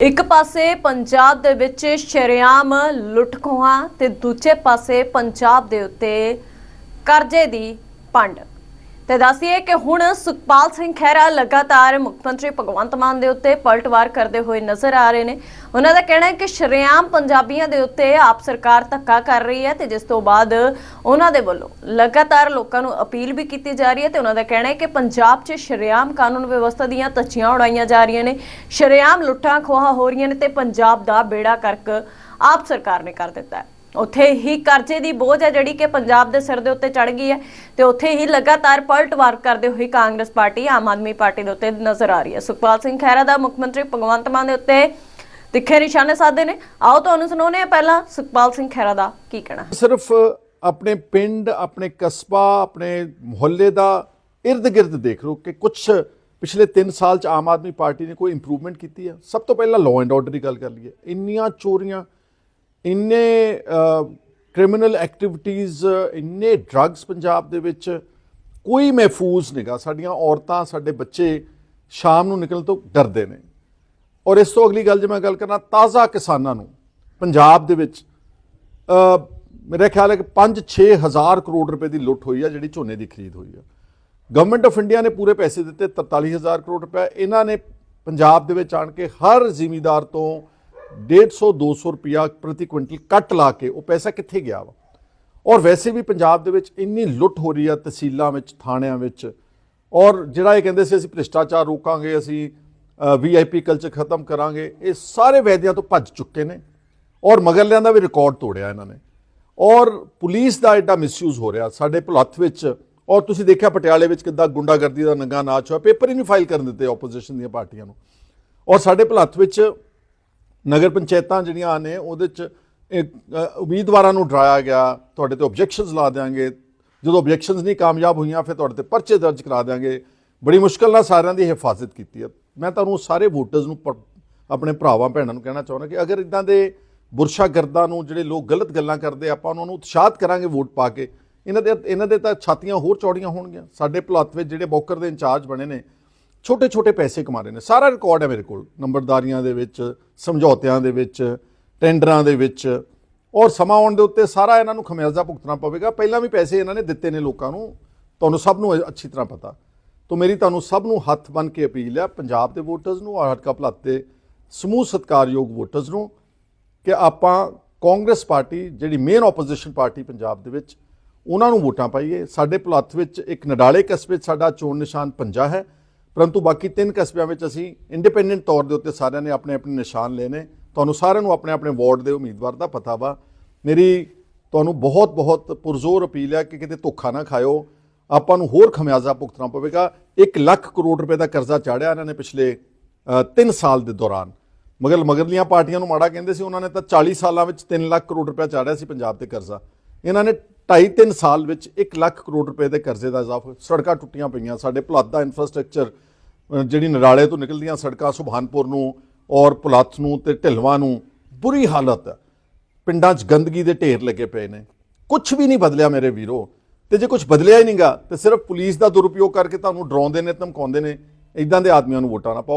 ਇੱਕ ਪਾਸੇ ਪੰਜਾਬ ਦੇ ਵਿੱਚ ਸ਼ਰੇਆਮ ਲੁੱਟਖੋਹਾਂ ਤੇ ਦੂਜੇ ਪਾਸੇ ਪੰਜਾਬ ਦੇ ਉੱਤੇ ਕਰਜ਼ੇ ਦੀ ਪੰਡ। ਤੇ ਦੱਸੀਏ ਕਿ ਹੁਣ ਸੁਖਪਾਲ ਸਿੰਘ ਖਹਿਰਾ ਲਗਾਤਾਰ ਮੁੱਖ ਮੰਤਰੀ ਭਗਵੰਤ ਮਾਨ ਦੇ ਉੱਤੇ ਪਲਟਵਾਰ ਕਰਦੇ ਹੋਏ ਨਜ਼ਰ ਆ ਰਹੇ ਨੇ। ਉਹਨਾਂ ਦਾ ਕਹਿਣਾ ਹੈ ਕਿ ਸ਼ਰੇਆਮ ਪੰਜਾਬੀਆਂ ਦੇ ਉੱਤੇ ਆਪ ਸਰਕਾਰ ਧੱਕਾ ਕਰ ਰਹੀ ਹੈ ਤੇ ਜਿਸ ਤੋਂ ਬਾਅਦ ਉਹਨਾਂ ਦੇ ਵੱਲੋਂ ਲਗਾਤਾਰ ਲੋਕਾਂ ਨੂੰ ਅਪੀਲ ਵੀ ਕੀਤੀ ਜਾ ਰਹੀ ਹੈ ਤੇ ਉਹਨਾਂ ਦਾ ਕਹਿਣਾ ਹੈ ਕਿ ਪੰਜਾਬ 'ਚ ਸ਼ਰੇਆਮ ਕਾਨੂੰਨ ਵਿਵਸਥਾ ਦੀਆਂ ਧੱਜੀਆਂ ਉਡਾਈਆਂ ਜਾ ਰਹੀਆਂ ਨੇ। ਸ਼ਰੇਆਮ ਲੁੱਟਾਂ ਖੋਹਾਂ ਹੋ ਰਹੀਆਂ ਨੇ ਤੇ ਪੰਜਾਬ ਦਾ ਬੇੜਾ ਕਰਕ ਆਪ ਸਰਕਾਰ ਨੇ ਕਰ ਦਿੱਤਾ ਹੈ। ਉੱਥੇ ਹੀ ਕਰਜ਼ੇ ਦੀ ਬੋਝ ਹੈ ਜਿਹੜੀ ਕਿ ਪੰਜਾਬ ਦੇ ਸਿਰ ਦੇ ਉੱਤੇ ਚੜ ਗਈ ਹੈ ਤੇ ਉੱਥੇ ਹੀ ਲਗਾਤਾਰ ਪਲਟਵਾਰ ਕਰਦੇ ਹੋਏ ਕਾਂਗਰਸ ਪਾਰਟੀ, ਆਮ ਆਦਮੀ ਪਾਰਟੀ ਦੇ ਉੱਤੇ ਨਜ਼ਰ ਆ ਰਹੀ ਹੈ। ਸੁਖਪਾਲ ਸਿੰਘ ਖਹਿਰਾ ਦਾ ਮੁੱਖ ਮੰਤਰੀ ਭਗਵੰਤ ਮਾਨ ਦੇ ਉੱਤੇ ਤਿੱਖੇ ਨਿਸ਼ਾਨੇ ਸਾਧੇ ਨੇ। ਆਓ ਤੁਹਾਨੂੰ ਸੁਣਾਉਂਦੇ ਹਾਂ ਪਹਿਲਾਂ ਸੁਖਪਾਲ ਸਿੰਘ ਖਹਿਰਾ ਦਾ ਕੀ ਕਹਿਣਾ। ਸਿਰਫ ਆਪਣੇ ਪਿੰਡ, ਆਪਣੇ ਕਸਬਾ, ਆਪਣੇ ਮੁਹੱਲੇ ਦਾ ird ਗਿਰਦ ਦੇਖ ਲਓ ਕਿ ਕੁਝ ਪਿਛਲੇ 3 ਸਾਲ ਚ ਆਮ ਆਦਮੀ ਪਾਰਟੀ ਨੇ ਕੋਈ ਇੰਪਰੂਵਮੈਂਟ ਕੀਤੀ ਹੈ ਸਭ ਤੋਂ ਪਹਿਲਾਂ ਲਾਅ ਐਂਡ ਆਰਡਰ ਦੀ ਗੱਲ ਕਰ ਲਈਏ। ਇੰਨੀਆਂ ਚੋਰੀਆਂ ਇੰਨੇ ਕ੍ਰਿਮੀਨਲ ਐਕਟੀਵਿਟੀਜ਼ ਇੰਨੇ ਡਰੱਗਸ ਪੰਜਾਬ ਦੇ ਵਿੱਚ ਕੋਈ ਮਹਿਫੂਜ਼ ਨਹੀਂਗਾ ਸਾਡੀਆਂ ਔਰਤਾਂ ਸਾਡੇ ਬੱਚੇ ਸ਼ਾਮ ਨੂੰ ਨਿਕਲਣ ਤੋਂ ਡਰਦੇ ਨੇ। ਔਰ ਇਸ ਤੋਂ ਅਗਲੀ ਗੱਲ ਜੇ ਮੈਂ ਗੱਲ ਕਰਨਾ ਤਾਜ਼ਾ ਕਿਸਾਨਾਂ ਨੂੰ ਪੰਜਾਬ ਦੇ ਵਿੱਚ ਅ, ਮੇਰੇ ਖਿਆਲ ਹੈ ਕਿ 5-6 ਹਜ਼ਾਰ ਕਰੋੜ ਰੁਪਏ ਦੀ ਲੁੱਟ ਹੋਈ ਆ ਜਿਹੜੀ ਝੋਨੇ ਦੀ ਖਰੀਦ ਹੋਈ ਆ। ਗਵਰਨਮੈਂਟ ਆਫ ਇੰਡੀਆ ਨੇ ਪੂਰੇ ਪੈਸੇ ਦਿੱਤੇ 43000 ਕਰੋੜ ਰੁਪਏ ਇਹਨਾਂ ਨੇ ਪੰਜਾਬ ਦੇ ਵਿੱਚ ਆਣ ਕੇ ਹਰ ਜ਼ਿਮੀਦਾਰ ਤੋਂ 150 200 ਰੁਪਿਆ ਪ੍ਰਤੀ ਕੁਇੰਟਲ ਕੱਟ ਲਾ ਕੇ ਉਹ ਪੈਸਾ ਕਿੱਥੇ ਗਿਆ ਵਾ ਔਰ ਵੈਸੇ ਵੀ ਪੰਜਾਬ ਦੇ ਵਿੱਚ ਇੰਨੀ ਲੁੱਟ ਹੋ ਰਹੀ ਆ ਤਹਿਸੀਲਾਂ ਵਿੱਚ ਥਾਣਿਆਂ ਵਿੱਚ ਔਰ ਜਿਹੜਾ ਇਹ ਕਹਿੰਦੇ ਸੀ ਅਸੀਂ ਭ੍ਰਿਸ਼ਟਾਚਾਰ ਰੋਕਾਂਗੇ ਅਸੀਂ ਵੀਆਈਪੀ ਕਲਚਰ ਖਤਮ ਕਰਾਂਗੇ ਇਹ ਸਾਰੇ ਵੈਦਿਆਂ ਤੋਂ ਭੱਜ ਚੁੱਕੇ ਨੇ ਔਰ ਮਗਰਲਿਆਂ ਦਾ ਵੀ ਰਿਕਾਰਡ ਤੋੜਿਆ ਇਹਨਾਂ ਨੇ ਔਰ ਪੁਲਿਸ ਦਾ ਐਡਾ ਮਿਸਯੂਜ਼ ਹੋ ਰਿਹਾ ਸਾਡੇ ਭੁਲੱਥ ਵਿੱਚ ਔਰ ਤੁਸੀਂ ਦੇਖਿਆ ਪਟਿਆਲੇ ਵਿੱਚ ਕਿੱਦਾਂ ਗੁੰਡਾਗਰਦੀ ਦਾ ਨੰਗਾ ਨਾਚ ਹੋਇਆ ਪੇਪਰ ਹੀ ਨਹੀਂ ਫਾਈਲ ਕਰਨ ਦਿੱਤੇ ਆਪੋਜੀਸ਼ਨ ਦੀਆਂ ਪਾਰਟੀਆਂ ਨੂੰ ਔਰ ਸਾਡੇ ਭਲੱਥ ਵਿੱਚ ਨਗਰ ਪੰਚਾਇਤਾਂ ਜਿਹੜੀਆਂ ਨੇ, ਉਹਦੇ ਚ ਉਮੀਦਵਾਰਾਂ ਨੂੰ ਡਰਾਇਆ ਗਿਆ, ਤੁਹਾਡੇ ਤੇ ਆਬਜੈਕਸ਼ਨਸ ਲਾ ਦੇਾਂਗੇ ਜਦੋਂ ਆਬਜੈਕਸ਼ਨਸ ਨਹੀਂ ਕਾਮਯਾਬ ਹੋਈਆਂ, ਫਿਰ ਤੁਹਾਡੇ ਤੇ ਪਰਚੇ ਦਰਜ ਕਰਾ ਦੇਾਂਗੇ ਬੜੀ ਮੁਸ਼ਕਲ ਨਾਲ ਸਾਰਿਆਂ ਦੀ ਹਿਫਾਜ਼ਤ ਕੀਤੀ ਹੈ। ਮੈਂ ਤੁਹਾਨੂੰ ਸਾਰੇ ਵੋਟਰਸ ਨੂੰ ਪ- ਆਪਣੇ ਭਰਾਵਾਂ, ਭੈਣਾਂ ਨੂੰ ਕਹਿਣਾ ਚਾਹੁੰਦਾ ਕਿ ਅਗਰ ਇਦਾਂ ਦੇ ਬੁਰਸ਼ਾ ਗਰਦਾਂ ਨੂੰ ਜਿਹੜੇ ਲੋਕ ਗਲਤ ਗੱਲਾਂ ਕਰਦੇ, ਆਪਾਂ ਉਹਨਾਂ ਨੂੰ ਉਤਸ਼ਾਹਤ ਕਰਾਂਗੇ ਵੋਟ ਪਾ ਕੇ। ਇਹਨਾਂ ਦੇ ਇਹਨਾਂ ਦੇ ਤਾਂ ਛਾਤੀਆਂ ਹੋਰ ਚੌੜੀਆਂ ਹੋਣਗੀਆਂ। ਸਾਡੇ ਭੁਲੱਥ ਵਿੱਚ ਜਿਹੜੇ ਬੌਕਰ ਦੇ ਇੰਚਾਰਜ ਬਣੇ ਨੇ ਛੋਟੇ ਛੋਟੇ ਪੈਸੇ ਕਮਾ ਰਹੇ ਨੇ। ਸਾਰਾ ਰਿਕਾਰਡ ਹੈ ਮੇਰੇ ਕੋਲ। ਨੰਬਰਦਾਰੀਆਂ ਦੇ ਵਿੱਚ, ਸਮਝੌਤਿਆਂ ਦੇ ਵਿੱਚ, ਟੈਂਡਰਾਂ ਦੇ ਵਿੱਚ। ਔਰ ਸਮਾਂ ਆਉਣ ਦੇ ਉੱਤੇ ਸਾਰਾ ਇਹਨਾਂ ਨੂੰ ਖਮਿਆਜ਼ਾ ਭੁਗਤਣਾ ਪਵੇਗਾ। ਪਹਿਲਾਂ ਵੀ ਪੈਸੇ ਇਹਨਾਂ ਨੇ ਦਿੱਤੇ ਨੇ ਲੋਕਾਂ ਨੂੰ। ਤੁਹਾਨੂੰ ਸਭ ਨੂੰ ਅੱਛੀ ਤਰ੍ਹਾਂ ਪਤਾ। ਤੋਂ ਮੇਰੀ ਤੁਹਾਨੂੰ ਸਭ ਨੂੰ ਹੱਥ ਬੰਨ ਕੇ ਅਪੀਲ ਹੈ, ਪੰਜਾਬ ਦੇ ਵੋਟਰਸ ਨੂੰ ਔਰ ਹਲਕਾ ਭਲੱਤ ਦੇ ਸਮੂਹ ਸਤਿਕਾਰਯੋਗ ਵੋਟਰਸ ਨੂੰ, ਕਿ ਆਪਾਂ ਕਾਂਗਰਸ ਪਾਰਟੀ, ਜਿਹੜੀ ਮੇਨ ਆਪੋਜੀਸ਼ਨ ਪਾਰਟੀ ਪੰਜਾਬ ਦੇ ਵਿੱਚ, ਉਹਨਾਂ ਨੂੰ ਵੋਟਾਂ ਪਾਈਏ। ਸਾਡੇ ਭੁਲੱਥ ਵਿੱਚ ਇੱਕ ਨਡਾਲੇ ਕਸਬੇ 'ਚ ਸਾਡਾ ਚੋਣ ਨਿਸ਼ਾਨ ਪੰਜਾ ਹੈ। ਪਰੰਤੂ ਬਾਕੀ ਤਿੰਨ ਕਸਬਿਆਂ ਵਿੱਚ ਅਸੀਂ ਇੰਡੀਪੈਂਡੈਂਟ ਤੌਰ ਦੇ ਉੱਤੇ ਸਾਰਿਆਂ ਨੇ ਆਪਣੇ ਆਪਣੇ ਨਿਸ਼ਾਨ ਲਏ ਨੇ। ਤੁਹਾਨੂੰ ਸਾਰਿਆਂ ਨੂੰ ਆਪਣੇ ਆਪਣੇ ਵਾਰਡ ਦੇ ਉਮੀਦਵਾਰ ਦਾ ਪਤਾ ਵਾ। ਮੇਰੀ ਤੁਹਾਨੂੰ ਬਹੁਤ ਬਹੁਤ ਪੁਰਜ਼ੋਰ ਅਪੀਲ ਹੈ ਕਿ ਕਿਤੇ ਧੋਖਾ ਨਾ ਖਾਇਓ। ਆਪਾਂ ਨੂੰ ਹੋਰ ਖਮਿਆਜ਼ਾ ਭੁਗਤਣਾ ਪਵੇਗਾ। 1 ਲੱਖ ਕਰੋੜ ਰੁਪਏ ਦਾ ਕਰਜ਼ਾ ਚਾੜਿਆ ਇਹਨਾਂ ਨੇ ਪਿਛਲੇ 3 ਸਾਲ ਦੇ ਦੌਰਾਨ। ਮਗਰ ਮਗਰਲੀਆਂ ਪਾਰਟੀਆਂ ਨੂੰ ਮਾੜਾ ਕਹਿੰਦੇ ਸੀ, ਉਹਨਾਂ ਨੇ ਤਾਂ 40 ਸਾਲਾਂ ਵਿੱਚ 3 ਲੱਖ ਕਰੋੜ ਰੁਪਏ ਚਾੜਿਆ ਸੀ ਪੰਜਾਬ ਤੇ ਕਰਜ਼ਾ। ਇਹਨਾਂ ਨੇ 2.5 3 ਸਾਲ ਵਿੱਚ 1 ਲੱਖ ਕਰੋੜ ਰੁਪਏ ਦੇ ਕਰਜ਼ੇ ਦਾ ਇਜ਼ਾਫਾ ਸੜਕਾਂ ਟੁੱਟੀਆਂ ਪਈਆਂ। ਸਾਡੇ ਭੁਲੱਥ ਦਾ ਇਨਫਰਾਸਟ੍ਰਕਚਰ ਜਿਹੜੀ ਨਰਾਲੇ ਤੋਂ ਨਿਕਲਦੀਆਂ ਸੜਕਾਂ ਸੁਭਾਨਪੁਰ ਨੂੰ ਔਰ ਭੁਲੱਥ ਨੂੰ ਤੇ ਢਿਲਵਾਂ ਨੂੰ ਬੁਰੀ ਹਾਲਤ ਹੈ। ਪਿੰਡਾਂ 'ਚ ਗੰਦਗੀ ਦੇ ਢੇਰ ਲੱਗੇ ਪਏ ਨੇ। ਕੁਝ ਵੀ ਨਹੀਂ ਬਦਲਿਆ ਮੇਰੇ ਵੀਰੋ। ਤੇ ਜੇ ਕੁਝ ਬਦਲਿਆ ਹੀ ਨਹੀਂਗਾ ਤੇ ਸਿਰਫ ਪੁਲਿਸ ਦਾ ਦੁਰਉਪਯੋਗ ਕਰਕੇ ਤੁਹਾਨੂੰ ਡਰਾਉਂਦੇ ਨੇ, ਧਮਕਾਉਂਦੇ ਨੇ ਇਦਾਂ ਦੇ ਆਦਮੀਆਂ ਨੂੰ ਵੋਟਾਂ ਨਾ ਪਾਓ।